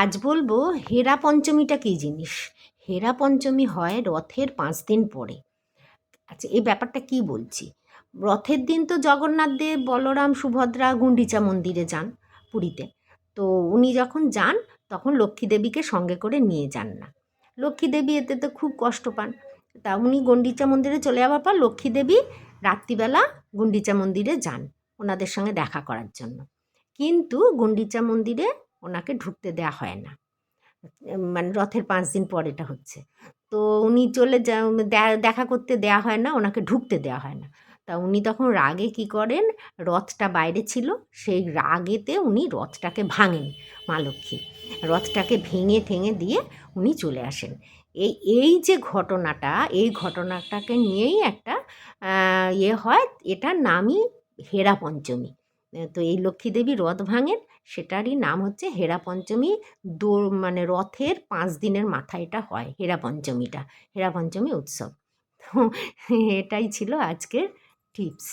আজ বলব হেরা পঞ্চমীটা কী জিনিস? হেরা পঞ্চমী হয় রথের পাঁচ দিন পরে। আচ্ছা এই ব্যাপারটা কি বলছি? রথের দিন তো জগন্নাথ দেব, বলরাম, সুভদ্রা, গুন্ডিচা মন্দিরে যান পুরীতে। তো উনি যখন যান, তখন লক্ষ্মী দেবীকে সঙ্গে করে নিয়ে যান না। লক্ষ্মী দেবী এতে তো খুব কষ্ট পান। তা উনি গন্ডিচা মন্দিরে চলে যাওয়ার পর লক্ষ্মী দেবী রাত্রিবেলা গুন্ডিচা মন্দিরে যান ওনাদের সঙ্গে দেখা করার জন্য। কিন্তু গুন্ডিচা মন্দিরে ওনাকে ঢুকতে দেওয়া হয় না। মানে রথের পাঁচ দিন পর এটা হচ্ছে। তো উনি চলে যা দেখা করতে দেওয়া হয় না, ওনাকে ঢুকতে দেওয়া হয় না। তা উনি তখন রাগে কি করেন? রথটা বাইরে ছিল, সেই রাগেতে উনি রথটাকে ভাঙেন মা লক্ষ্মী। রথটাকে ভেঙে ঠেঙে দিয়ে উনি চলে আসেন। এই এই যে ঘটনাটা, এই ঘটনাটাকে নিয়েই একটা ইয়ে হয়, এটার নামই হেরা পঞ্চমী। তো এই লক্ষ্মী দেবী রথ ভাঙেন, সেটারই নাম হচ্ছে হেরা পঞ্চমী। দো মানে রথের পাঁচ দিনের মাথায় এটা হয় হেরা পঞ্চমীটা, হেরা পঞ্চমী উৎসব। তো এটাই ছিল আজকের টিপস